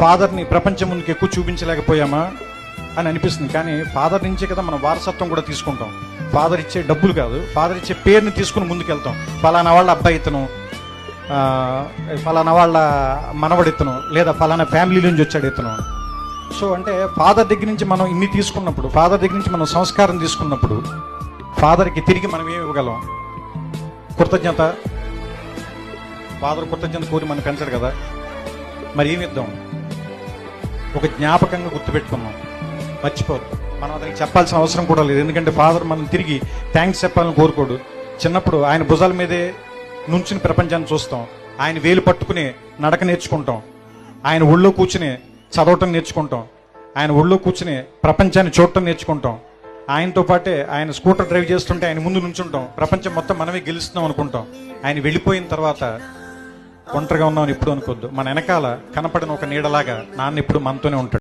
ఫాదర్ని ప్రపంచం ముందుకు ఎక్కువ చూపించలేకపోయామా అని అనిపిస్తుంది. కానీ ఫాదర్ నుంచే కదా మనం వారసత్వం కూడా తీసుకుంటాం. ఫాదర్ ఇచ్చే డబ్బులు కాదు. ఫాదర్ ఇచ్చే పేరుని తీసుకుని ముందుకెళ్తాం. ఫలానా వాళ్ళ అబ్బాయి ఇతను ఫలానా వాళ్ళ మనవడు ఇతను లేదా ఫలానా ఫ్యామిలీ నుంచి వచ్చాడు ఇతను. సో అంటే ఫాదర్ దగ్గర నుంచి మనం ఇన్ని తీసుకున్నప్పుడు ఫాదర్ దగ్గర నుంచి మనం సంస్కారం తీసుకున్నప్పుడు ఫాదర్కి తిరిగి మనం ఏమి ఇవ్వగలం? కృతజ్ఞత. ఫాదర్ కృతజ్ఞత కోరి మనం పెంచడు కదా. మరి ఏమి ఇద్దాం? ఒక జ్ఞాపకంగా గుర్తుపెట్టుకున్నాం మర్చిపోదు మనం అతనికి చెప్పాల్సిన అవసరం కూడా లేదు. ఎందుకంటే ఫాదర్ మనం తిరిగి థ్యాంక్స్ చెప్పాలని కోరుకోడు. చిన్నప్పుడు ఆయన భుజాల మీదే నుంచుని ప్రపంచాన్ని చూస్తాం. ఆయన వేలు పట్టుకుని నడక నేర్చుకుంటాం. ఆయన ఒళ్ళో కూర్చుని చదవటం నేర్చుకుంటాం. ఆయన ఒళ్ళో కూర్చుని ప్రపంచాన్ని చూడటం నేర్చుకుంటాం. ఆయనతో పాటే ఆయన స్కూటర్ డ్రైవ్ చేస్తుంటే ఆయన ముందు నుంచుంటాం. ప్రపంచం మొత్తం మనమే గెలుస్తున్నాం అనుకుంటాం. ఆయన వెళ్ళిపోయిన తర్వాత ఒంటరిగా ఉన్నామని ఎప్పుడు అనుకోవద్దు. మన వెనకాల కనపడిన ఒక నీడలాగా నాన్న ఇప్పుడు మనతోనే ఉంటాడు.